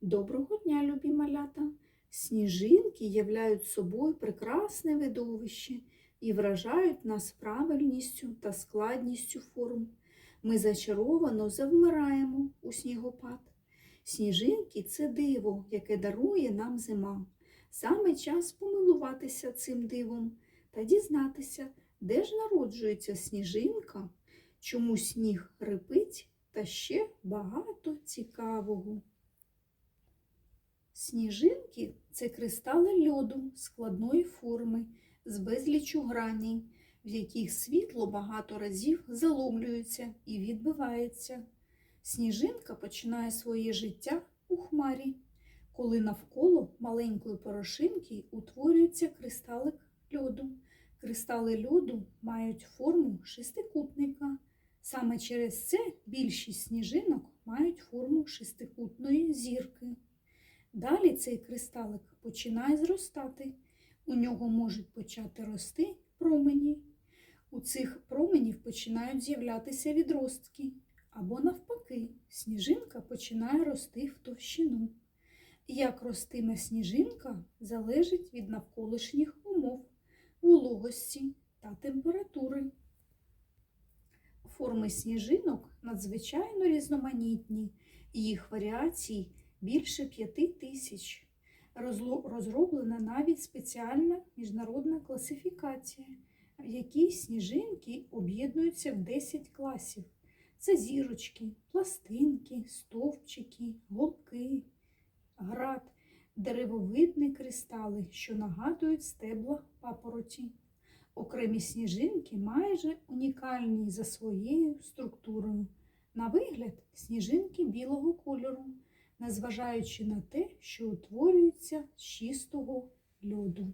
Доброго дня, любі малята! Сніжинки являють собою прекрасне видовище і вражають нас правильністю та складністю форм. Ми зачаровано завмираємо у снігопад. Сніжинки це диво, яке дарує нам зима. Саме час помилуватися цим дивом та дізнатися, де ж народжується сніжинка, чому сніг рипить та ще багато цікавого. Сніжинки це кристали льоду складної форми з безлічу граней, в яких світло багато разів заломлюється і відбивається. Сніжинка починає своє життя у хмарі, коли навколо маленької порошинки утворюється кристалик льоду. Кристали льоду мають форму шестикутника. Саме через це більшість сніжинок мають форму шестикутної зірки. Далі цей кристалик починає зростати. У нього можуть почати рости промені. У цих променів починають з'являтися відростки. Або навпаки, сніжинка починає рости в товщину. Як ростиме сніжинка, залежить від навколишніх умов, вологості та температури. Форми сніжинок надзвичайно різноманітні, їх варіацій більше п'яти тисяч. Розроблена навіть спеціальна міжнародна класифікація, в якій сніжинки об'єднуються в 10 класів. Це зірочки, пластинки, стовпчики, голки, град, деревовидні кристали, що нагадують стебла папороті. Окремі сніжинки майже унікальні за своєю структурою. На вигляд сніжинки білого кольору, незважаючи на те, що утворюється з чистого льоду.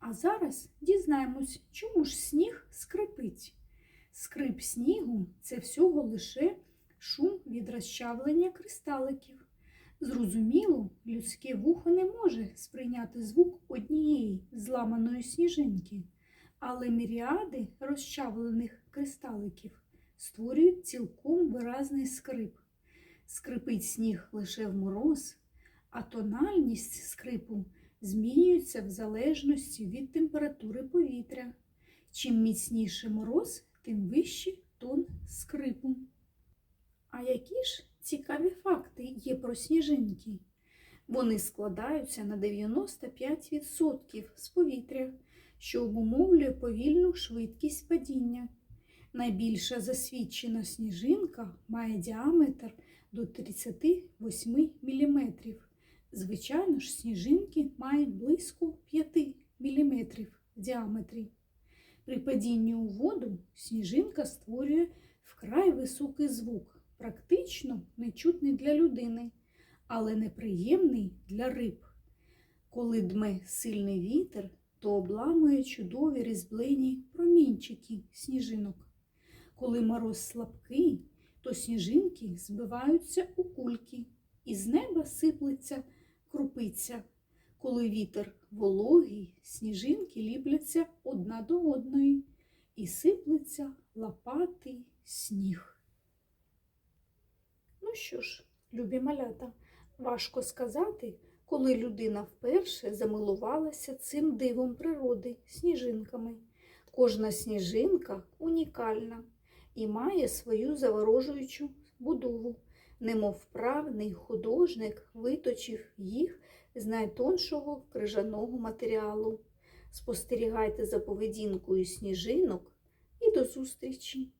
А зараз дізнаємось, чому ж сніг скрипить. Скрип снігу це всього лише шум від розчавлення кристаликів. Зрозуміло, людське вухо не може сприйняти звук однієї зламаної сніжинки, але міріади розчавлених кристаликів створюють цілком виразний скрип. Скрипить сніг лише в мороз, а тональність скрипу змінюється в залежності від температури повітря. Чим міцніше мороз, тим вищий тон скрипу. А які ж цікаві факти є про сніжинки? Вони складаються на 95% з повітря, що обумовлює повільну швидкість падіння. Найбільша засвідчена сніжинка має діаметр до 38 мм. Звичайно ж, сніжинки мають близько 5 мм в діаметрі. При падінні у воду сніжинка створює вкрай високий звук, практично нечутний для людини, але неприємний для риб. Коли дме сильний вітер, то обламує чудові різьблені промінчики сніжинок. Коли мороз слабкий, то сніжинки збиваються у кульки, і з неба сиплеться крупиця. Коли вітер вологий, сніжинки ліпляться одна до одної і сиплеться лопатий сніг. Ну що ж, любі малята, важко сказати, коли людина вперше замилувалася цим дивом природи сніжинками. Кожна сніжинка унікальна і має свою заворожуючу будову, немов правний художник виточив їх з найтоншого крижаного матеріалу. Спостерігайте за поведінкою сніжинок і до зустрічі!